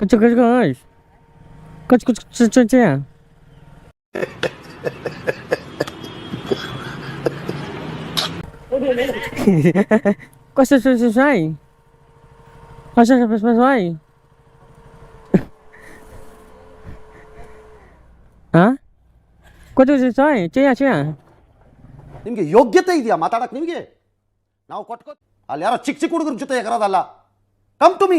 Kacau kacau guys. Kacau kacau kacau kacau. Kau selesai selesai. Pasal sampai selesai. Hah? Kau tu selesai. Cia cia. ನಿಮಗೆ ಯೋಗ್ಯತೆ ಇದೆಯಾ ಮಾತಾಡಕ್ಕೆ ನಿಮಗೆ ನಾವು ಕೊಟ್ಕೊ ಅಲ್ಲಿ ಯಾರೋ ಚಿಕ್ಕ ಚಿಕ್ಕ ಹುಡುಗರ ಜೊತೆ ಎಗರೋದಲ್ಲ ಕಮ್ ಟು ಮೀ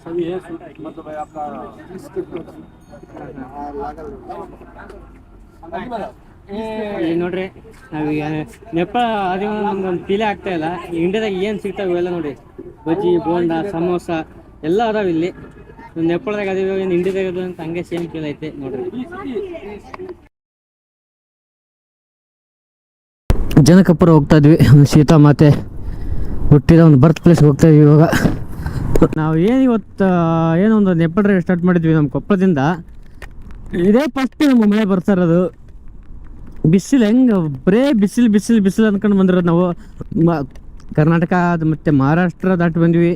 सभी है मतलब है आपका इसके ಇಲ್ಲಿ ನೋಡ್ರಿ ನಾವೀಗ ನೆಪಾಳ ಅದೇ ನಮ್ಗೊಂದು ಫೀಲೇ ಆಗ್ತಾ ಇಲ್ಲ ಇಂಡಿಯಾದಾಗ ಏನು ಸಿಗ್ತಾವೆ ಇವೆಲ್ಲ ನೋಡಿ ಬಜ್ಜಿ ಬೋಂಡ ಸಮೋಸ ಎಲ್ಲ ಅದಾವ ಇಲ್ಲಿ ನೆಪಾಳದಾಗ ಅದೇವ ಏನು ಇಂಡಿಯಾದಾಗ ಅದು ಅಂತ ಹಂಗೆ ಸೇಮ್ ಫೀಲ್ ಐತೆ ನೋಡ್ರಿ ಜನಕಪುರ ಹೋಗ್ತಾ ಇದ್ವಿ ಸೀತಾ ಮಾತೆ ಹುಟ್ಟಿದ ಒಂದು ಬರ್ತ್ ಪ್ಲೇಸ್ ಹೋಗ್ತಾ ಇದ್ವಿ ಇವಾಗ ನಾವು ಏನು ಇವತ್ತು ಏನೋ ಒಂದು ನೆಪಾಳ ಡ್ರೈವ್ ಸ್ಟಾರ್ಟ್ ಮಾಡಿದ್ವಿ ನಮ್ಮ ಕೊಪ್ಪಳದಿಂದ. ಇದೇ ಫಸ್ಟ್ ನಮ್ಮ ಮಳೆ ಬರ್ತಾ ಇರೋದು. ಬಿಸಿಲು ಹೆಂಗೆ, ಬರೇ ಬಿಸಿಲು ಬಿಸಿಲು ಬಿಸಿಲು ಅಂದ್ಕೊಂಡು ಬಂದಿರೋದು ನಾವು. ಕರ್ನಾಟಕ ಮತ್ತು ಮಹಾರಾಷ್ಟ್ರ ದಾಟಿ ಬಂದ್ವಿ.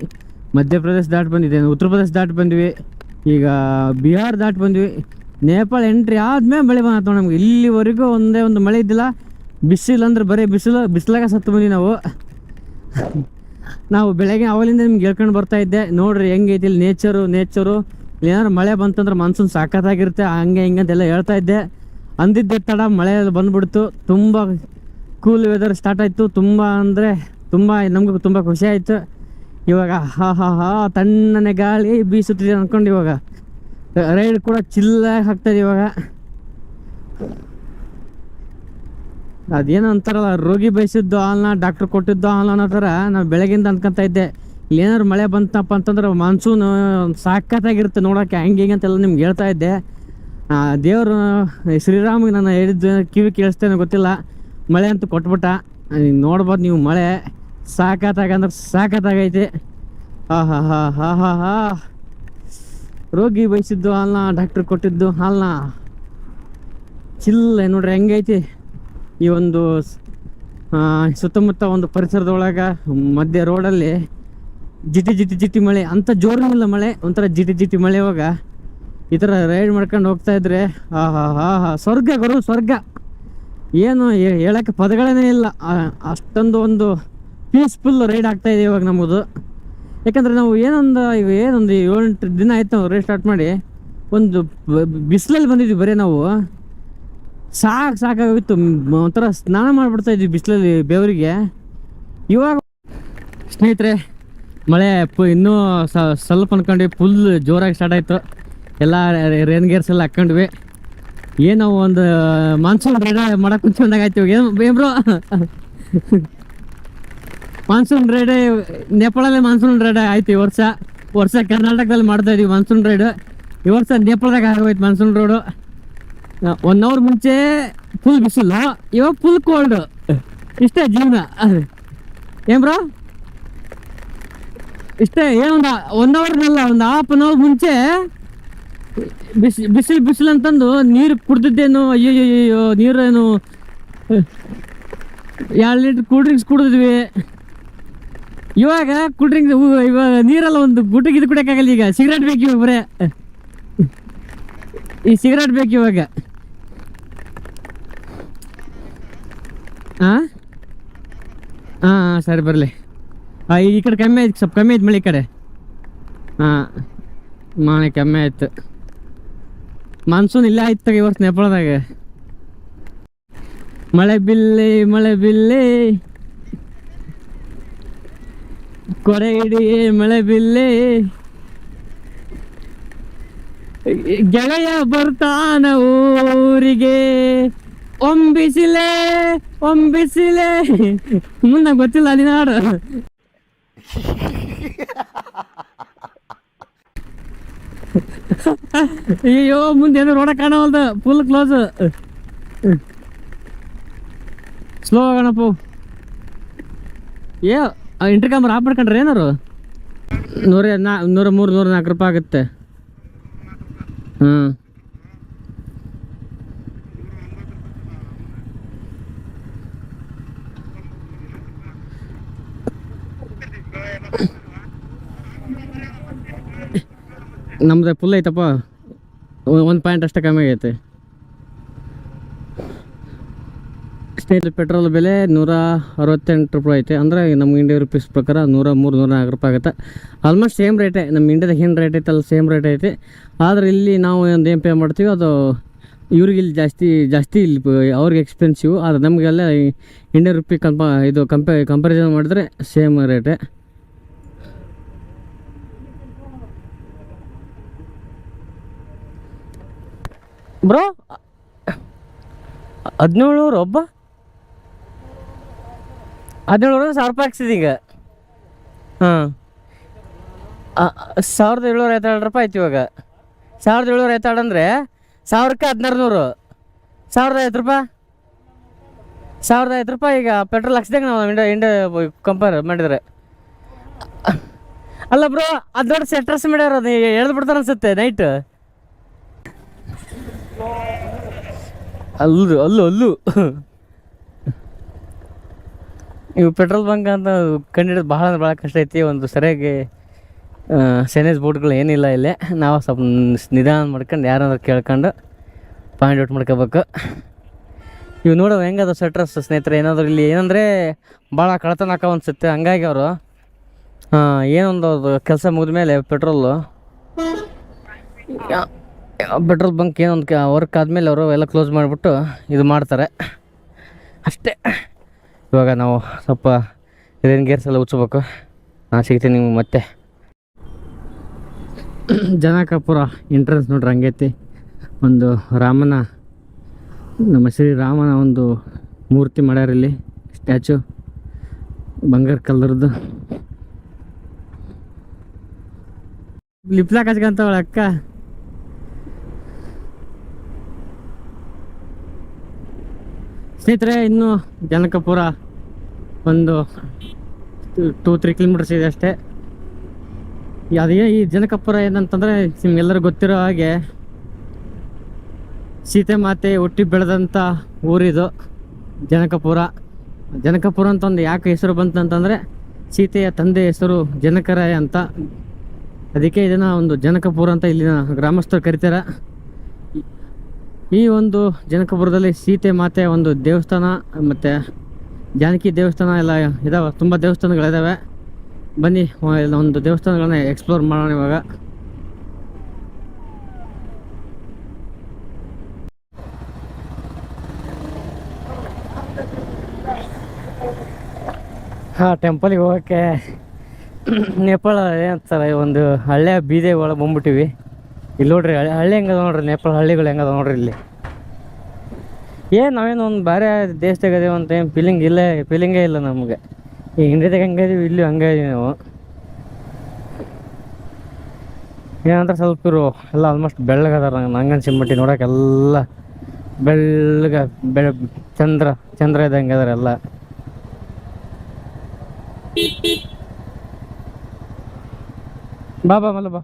ಮಧ್ಯಪ್ರದೇಶ ದಾಟಿ ಬಂದಿದೆ ಉತ್ತರ ಪ್ರದೇಶ ದಾಟಿ ಬಂದ್ವಿ. ಈಗ ಬಿಹಾರ್ ದಾಟಿ ಬಂದ್ವಿ. ನೇಪಾಳ ಎಂಟ್ರಿ ಆದ್ಮೇಲೆ ಮಳೆ ಬಂದ ನಮ್ಗೆ. ಇಲ್ಲಿವರೆಗೂ ಒಂದೇ ಒಂದು ಮಳೆ ಇದ್ದಿಲ್ಲ. ಬಿಸಿಲು ಅಂದ್ರೆ ಬರೀ ಬಿಸಿಲು, ಬಿಸಿಲಾಗ ಸತ್ತು ಬಂದ್ವಿ ನಾವು. ನಾವು ಬೆಳಗ್ಗೆ ಅವಲಿಂದ ನಿಮ್ಗೆ ಹೇಳ್ಕೊಂಡು ಬರ್ತಾ ಇದ್ದೆ, ನೋಡ್ರಿ ಹೆಂಗೈತಿ ಇಲ್ಲಿ ನೇಚರು ನೇಚರು ಏನಾದ್ರು ಮಳೆ ಬಂತಂದ್ರೆ ಮನ್ಸೂನ್ ಸಾಕತ್ತಾಗಿರುತ್ತೆ, ಹಂಗೆ ಹಿಂಗೆ ಅಂತೆಲ್ಲ ಹೇಳ್ತಾ ಇದ್ದೆ. ಅಂದಿದ್ದೆ ತಡ, ಮಳೆ ಬಂದ್ಬಿಡ್ತು. ತುಂಬ ಕೂಲ್ ವೆದರ್ ಸ್ಟಾರ್ಟ್ ಆಯಿತು. ತುಂಬ ಅಂದರೆ ತುಂಬ, ನಮಗೂ ತುಂಬ ಖುಷಿ ಆಯಿತು. ಇವಾಗ ಹಾ ಹಾ ಹಾ, ತಣ್ಣನೆ ಗಾಳಿ ಬೀಸುತ್ತಿದೆ ಅಂದ್ಕೊಂಡು ಇವಾಗ. ರೈಡ್ ಕೂಡ ಚಿಲ್ಲಾಗಿ ಹಾಕ್ತಾಯಿದೆ ಇವಾಗ. ಅದೇನೋ ಅಂತಾರಲ್ಲ, ರೋಗಿ ಬಯಸಿದ್ದು ಹಾಲನ್ನ ಡಾಕ್ಟರ್ ಕೊಟ್ಟಿದ್ದು ಹಾಲು ಅನ್ನೋ ಥರ ನಾವು ಬೆಳಗಿಂದ ಅನ್ಕೊಂತ ಇದ್ದೆ. ಏನಾದ್ರು ಮಳೆ ಬಂತಪ್ಪ ಅಂತಂದ್ರೆ ಮಾನ್ಸೂನ್ ಸಾಕತ್ತಾಗಿರುತ್ತೆ ನೋಡೋಕೆ, ಹೆಂಗೆ ಹಿಂಗೆ ಅಂತೆಲ್ಲ ನಿಮ್ಗೆ ಹೇಳ್ತಾ ಇದ್ದೆ. ದೇವರು, ಶ್ರೀರಾಮಿಗೆ ನಾನು ಹೇಳಿದ್ದು ಕಿವಿ ಕೇಳಿಸ್ತೇನೆ ಗೊತ್ತಿಲ್ಲ. ಮಳೆ ಅಂತ ಕೊಟ್ಬಿಟ್ಟ. ನೋಡ್ಬೋದು ನೀವು ಮಳೆ ಸಾಕತ್ತಾಗಂದ್ರೆ ಸಾಕತ್ತಾಗೈತೆ ಹಾ ಹಾ ಹಾ ಹಾ ಹಾ ಹಾ. ರೋಗಿ ಬಯಸಿದ್ದು ಹಾಲನ್ನ ಡಾಕ್ಟ್ರ್ ಕೊಟ್ಟಿದ್ದು ಹಾಲನ್ನ. ಚಿಲ್ಲ ನೋಡ್ರಿ, ಹೆಂಗೈತಿ? ಈ ಒಂದು ಸುತ್ತಮುತ್ತ ಒಂದು ಪರಿಸರದೊಳಗೆ ಮಧ್ಯ ರೋಡಲ್ಲಿ ಜಿಟಿ ಜಿಟಿ ಜಿಟಿ ಮಳೆ ಅಂಥ ಜೋರಿನಿಲ್ಲ ಮಳೆ, ಒಂಥರ ಜಿಟಿ ಜಿಟಿ ಮಳೆ ಇವಾಗ. ಈ ಥರ ರೈಡ್ ಮಾಡ್ಕೊಂಡು ಹೋಗ್ತಾ ಇದ್ರೆ ಆಹಾ ಹಾ ಸ್ವರ್ಗ ಗುರು, ಸ್ವರ್ಗ. ಏನು ಹೇಳೋಕ್ಕೆ ಪದಗಳೇ ಇಲ್ಲ. ಅಷ್ಟೊಂದು ಒಂದು ಪೀಸ್ಫುಲ್ ರೈಡ್ ಆಗ್ತಾ ಇದೆ ಇವಾಗ ನಮ್ಮದು. ಯಾಕಂದ್ರೆ ನಾವು ಏನೊಂದು ಈಗ ಏನೊಂದು ಏಳೆಂಟು ದಿನ ಆಯ್ತು ನಾವು ರೈಡ್ ಸ್ಟಾರ್ಟ್ ಮಾಡಿ, ಒಂದು ಬಿಸಿಲಲ್ಲಿ ಬಂದಿದ್ವಿ ಬರೀ ನಾವು. ಸಾಕು ಸಾಕಾಗಿತ್ತು ಒಂಥರ ಸ್ನಾನ ಮಾಡಿಬಿಡ್ತಾ ಇದ್ವಿ ಬಿಸಿಲಲ್ಲಿ ಬೆವರಿಗೆ. ಇವಾಗ ಸ್ನೇಹಿತರೆ, ಮಳೆ ಪು, ಇನ್ನೂ ಸ್ವಲ್ಪ ಅನ್ಕೊಂಡ್ವಿ ಫುಲ್ ಜೋರಾಗಿ ಸ್ಟಾರ್ಟ್ ಆಯಿತು. ಎಲ್ಲ ರೇನ್ ಗೇರ್ಸ್ ಎಲ್ಲ ಹಾಕೊಂಡ್ವಿ ಏನೋ ಒಂದು ಮಾನ್ಸೂನ್ ರೈಡ್ ಮಾಡಕ್ಕೆ ಕುಂತ್ಕೊಂಡಾಗ ಆಯ್ತು ಏನು ಬೇಬ್ರೋ ಮಾನ್ಸೂನ್ ರೈಡ್ ನೇಪಾಳಲ್ಲೇ ಮಾನ್ಸೂನ್ ರೈಡ್ ಆಯ್ತು ಈ ವರ್ಷ. ವರ್ಷ ಕರ್ನಾಟಕದಲ್ಲಿ ಮಾಡ್ತಾ ಇದೀವಿ ಮಾನ್ಸೂನ್ ರೈಡ್ ಈ ವರ್ಷ ನೇಪಾಳದಾಗ ಆಗೋಯ್ತು ಮಾನ್ಸೂನ್ ರೋಡು ಒನ್ ಅವರ್ ಮುಂಚೆ ಫುಲ್ ಬಿಸಿಲು. ಇವಾಗ ಫುಲ್ ಕೋಲ್ಡ್ ಇಷ್ಟೇ ಜೀವನ. ಏನ್ ಬ್ರೋ ಇಷ್ಟೇ ಏನೊಂದು ಒನ್ ಅವರ್ನಲ್ಲ ಒಂದು ಹಾಫ್ ಅನ್ ಅವರ್ ಮುಂಚೆ ಬಿಸಿ, ಬಿಸಿಲು ಬಿಸಿಲು ಅಂತಂದು ನೀರು ಕುಡ್ದಿದ್ದೇನು ಅಯ್ಯೋ ಅಯ್ಯೋ ನೀರೇನು, ಎರಡು ಲೀಟ್ರ್ ಕೂಲ್ ಡ್ರಿಂಕ್ಸ್ ಕುಡಿದ್ವಿ ಇವಾಗ ಕೂಲ್ ಡ್ರಿಂಕ್ಸ್ ಇವಾಗ ನೀರೆಲ್ಲ ಒಂದು ಗುಟ್ಟಿಗೆ ಇದು ಕುಡಿಯೋಕ್ಕಾಗಲ್ಲ ಈಗ. ಸಿಗರೇಟ್ ಬೇಕು ಬರೇ ಈ ಸಿಗರೇಟ್ ಬೇಕು ಇವಾಗ. ಹಾಂ ಹಾಂ ಸರಿ ಬರಲಿ. ಹಾಂ ಈ ಕಡೆ ಕಮ್ಮಿ ಆಯ್ತು, ಸ್ವಲ್ಪ ಕಮ್ಮಿ ಆಯ್ತು ಮಳೆ ಈ ಕಡೆ. ಹಾಂ ಮಳೆ ಕಮ್ಮಿ ಆಯ್ತು. ಮಾನ್ಸೂನ್ ಇಲ್ಲೇ ಆಯ್ತು ಈ ವರ್ಷ ನೇಪಾಳದಾಗ. ಮಳೆ ಬಿಲ್ಲಿ ಮಳೆ ಬಿಲ್ಲಿ. ಕೊರೆ ಇಡಿ ಮಳೆ ಬಿಲ್ಲಿ. ಗೆಳೆಯ ಬರ್ತಾನ ಊರಿಗೆ ಒಂಬಿಸಿಲೆ ಒಂಬಿಸಿಲೆ. ಮುಂದೆ ಗೊತ್ತಿಲ್ಲ ಅಲ್ಲಿ ನಾಡು ಅಯ್ಯೋ ಮುಂದೆ ಏನು ರೋಡ ಕಾಣವಲ್ದು. ಫುಲ್ ಕ್ಲೋಸ್ ಸ್ಲೋ ಆಗಣಪ್ಪ ಏ ಇಂಟರ್ ಕ್ಯಾಮ್ರಾ ಆಫ್ ಮಾಡ್ಕೊಂಡ್ರೆ ಏನಾರು? ನೂರ ನಾ ನೂರ ಮೂರು, ನೂರ ನಾಲ್ಕು ರೂಪಾಯಿ ಆಗುತ್ತೆ. ಹಾಂ ನಮ್ದು ಫುಲ್ ಐತಪ್ಪ. ಒಂದು ಪಾಯಿಂಟ್ ಅಷ್ಟೇ ಕಮ್ಮಿ ಆಗೈತೆ. ಪೆಟ್ರೋಲ್ ಬೆಲೆ? ನೂರ ಅರವತ್ತೆಂಟು ರೂಪಾಯಿ ಐತೆ. ಅಂದರೆ ನಮ್ಮ ಇಂಡಿಯಾ ರುಪೀಸ್ ಪ್ರಕಾರ ನೂರ ಮೂರು, ನೂರ ನಾಲ್ಕು ರೂಪಾಯಿ ಆಗುತ್ತೆ. ಆಲ್ಮೋಸ್ಟ್ ಸೇಮ್ ರೇಟೇ ನಮ್ಮ ಇಂಡಿಯಾದಾಗ ಏನು ರೇಟ್ ಐತೆ, ಅಲ್ಲಿ ಸೇಮ್ ರೇಟ್ ಐತೆ. ಆದರೆ ಇಲ್ಲಿ ನಾವು ಒಂದು ಏನು ಪೇ ಮಾಡ್ತೀವಿ, ಅದು ಇವ್ರಿಗೆ ಇಲ್ಲಿ ಜಾಸ್ತಿ ಜಾಸ್ತಿ ಇಲ್ಲಿ ಅವ್ರಿಗೆ ಎಕ್ಸ್ಪೆನ್ಸಿವ್ ಆದರೆ ನಮಗೆಲ್ಲ ಇಂಡಿಯಾ ರುಪಿ ಕಂಪ ಇದು ಕಂಪೆ ಕಂಪ್ಯಾರಿಸನ್ ಮಾಡಿದ್ರೆ ಸೇಮ್ ರೇಟೆ ಬ್ರೋ ಹದಿನೇಳು ಒಬ್ಬ? ಹದಿನೇಳು ಸಾವಿರ ರೂಪಾಯಿ ಹಾಕ್ಸಿದ ಈಗ. ಹಾಂ. ಸಾವಿರದ ಏಳ್ನೂರ ಐವತ್ತೆರಡು ರೂಪಾಯಿ ಆಯ್ತು ಇವಾಗ. ಸಾವಿರದ ಏಳ್ನೂರ ಐವತ್ತೆರಡು ಅಂದರೆ ಸಾವಿರಕ್ಕೆ ಹದಿನಾರು ನೂರು ಸಾವಿರದ ಐವತ್ತು ರೂಪಾಯಿ? ಸಾವಿರದ ಐವತ್ತು ರೂಪಾಯಿ ಈಗ ಪೆಟ್ರೋಲ್ ಹಾಕ್ಸಿದಾಗ ನಾವು ಇಂಡ ಇಂಡ ಕಂಪೇರ್ ಮಾಡಿದರೆ. ಅಲ್ಲ ಬ್ರೋ, ಅದು ದೊಡ್ಡ ಸೆಟ್ರಸ್ ಮಾಡ್ಯಾರ ಅದು ಎಳ್ದು ಬಿಡ್ತಾರೆ ಅನ್ಸುತ್ತೆ ನೈಟ್ ಅಲ್ಲು ಅಲ್ಲು ಅಲ್ಲು. ಇವು ಪೆಟ್ರೋಲ್ ಬಂಕ್ ಅಂತ ಕಂಡಿಡಿದು ಭಾಳ ಅಂದ್ರೆ ಭಾಳ ಕಷ್ಟ ಐತಿ. ಒಂದು ಸರಿಯಾಗಿ ಸೈನೇಜ್ ಬೋಟ್ಗಳು ಏನಿಲ್ಲ ಇಲ್ಲಿ. ನಾವು ಸ್ವಲ್ಪ ನಿಧಾನ ಮಾಡ್ಕೊಂಡು ಯಾರಾದ್ರೂ ಕೇಳ್ಕೊಂಡು ಪಾಯಿಂಟ್ ಔಟ್ ಮಾಡ್ಕೋಬೇಕು. ಇವು ನೋಡೋ, ಹೆಂಗದ ಸೆಟ್ರಸ್ ಸ್ನೇಹಿತರೆ? ಏನಾದರೂ ಇಲ್ಲಿ ಏನಂದರೆ ಭಾಳ ಕಳತನ ಹಾಕೋ ಅನ್ಸುತ್ತೆ. ಹಂಗಾಗಿ ಅವರು ಏನೊಂದು ಅದು ಕೆಲಸ ಮುಗಿದ ಮೇಲೆ ಪೆಟ್ರೋಲು ಪೆಟ್ರೋಲ್ ಬಂಕ್ ಏನೊಂದು ವರ್ಕ್ ಆದಮೇಲೆ ಅವರು ಎಲ್ಲ ಕ್ಲೋಸ್ ಮಾಡಿಬಿಟ್ಟು ಇದು ಮಾಡ್ತಾರೆ. ಅಷ್ಟೇ. ಇವಾಗ ನಾವು ಸ್ವಲ್ಪ ಇದೇನು ಗೇರ್ಸ್ ಎಲ್ಲ ಉಚ್ಚಬೇಕು ನಾನು ಸಿಗ್ತೀನಿ ನಿಮ್ಗೆ ಮತ್ತೆ. ಜನಕಪುರ ಎಂಟ್ರೆನ್ಸ್ ನೋಡ್ರಿ ಹಂಗೈತಿ. ಒಂದು ರಾಮನ, ನಮ್ಮ ಶ್ರೀರಾಮನ ಒಂದು ಮೂರ್ತಿ ಇಲ್ಲಿ ಸ್ಟ್ಯಾಚು ಬಂಗಾರ ಕಲರ್ದು. ಲಿಪ್ಲಾಕ್ ಹಚ್ಕೊಂತವಳ ಅಕ್ಕ. ಸ್ನೇಹಿತರೆ, ಇನ್ನು ಜನಕಪುರ ಒಂದು ಟೂ ತ್ರೀ ಕಿಲೋಮೀಟರ್ಸ್ ಇದೆ ಅಷ್ಟೇ. ಅದೇ ಈ ಜನಕಪುರ ಏನಂತಂದರೆ ನಿಮ್ಗೆಲ್ಲರೂ ಗೊತ್ತಿರೋ ಹಾಗೆ ಸೀತೆ ಮಾತೆ ಹುಟ್ಟಿ ಬೆಳೆದಂಥ ಊರಿದು ಜನಕಪುರ. ಜನಕಪುರ ಅಂತ ಒಂದು ಯಾಕೆ ಹೆಸರು ಬಂತು ಅಂತಂದರೆ ಸೀತೆಯ ತಂದೆ ಹೆಸರು ಜನಕರಾಯ ಅಂತ. ಅದಕ್ಕೆ ಇದನ್ನು ಒಂದು ಜನಕಪುರ ಅಂತ ಇಲ್ಲಿನ ಗ್ರಾಮಸ್ಥರು ಕರಿತಾರೆ. ಈ ಒಂದು ಜನಕಪುರದಲ್ಲಿ ಸೀತೆ ಮಾತೆ ಒಂದು ದೇವಸ್ಥಾನ, ಮತ್ತು ಜಾನಕಿ ದೇವಸ್ಥಾನ ಎಲ್ಲ ಇದಾವೆ. ತುಂಬ ದೇವಸ್ಥಾನಗಳಿದ್ದಾವೆ ಬನ್ನಿ ಒಂದು ದೇವಸ್ಥಾನಗಳನ್ನ ಎಕ್ಸ್ಪ್ಲೋರ್ ಮಾಡೋಣ ಇವಾಗ. ಹಾಂ ಟೆಂಪಲಿಗೆ ಹೋಗೋಕ್ಕೆ ನೇಪಾಳ ಏನಂತಾರೆ, ಒಂದು ಹಳ್ಳಿಯ ಬೀದಿ ಒಳಗೆ ಬಂದ್ಬಿಟ್ಟಿವಿ. ಇಲ್ಲಿ ನೋಡ್ರಿ, ಹಳ್ಳಿ ಹೆಂಗದ ನೋಡ್ರಿ, ನೇಪಾಳ ಹಳ್ಳಿಗಳು ಹೆಂಗದ ನೋಡ್ರಿ ಇಲ್ಲಿ? ಏ ನಾವೇನು ಒಂದು ಬೇರೆ ದೇಶದಾಗ ಅದೇವು ಅಂತ ಏನು ಫೀಲಿಂಗ್ ಇಲ್ಲ ಫೀಲಿಂಗೇ ಇಲ್ಲ ನಮಗೆ. ಈಗ ಇಂಡಿಯಾದಾಗ ಹೆಂಗೆ ಇದೀವಿ, ಇಲ್ಲಿ ಹಂಗೆ ಇದೀವಿ ನಾವು. ಏನಂದ್ರೆ ಸ್ವಲ್ಪ ಇರು ಎಲ್ಲ ಆಲ್ಮೋಸ್ಟ್ ಬೆಳ್ಳಗದಾರ ನಂಗೆ ನಂಗೆ ಅನ್ಸಿಬಿಟ್ಟು ನೋಡೋಕೆಲ್ಲ ಬೆಳ್ಳಗ, ಬೆಳ, ಚಂದ್ರ ಚಂದ್ರ ಇದ್ದಂಗೆ ಅದಾರ ಎಲ್ಲ. ಬಾ ಬಾ, ಮಲ್ಲ ಬಾ.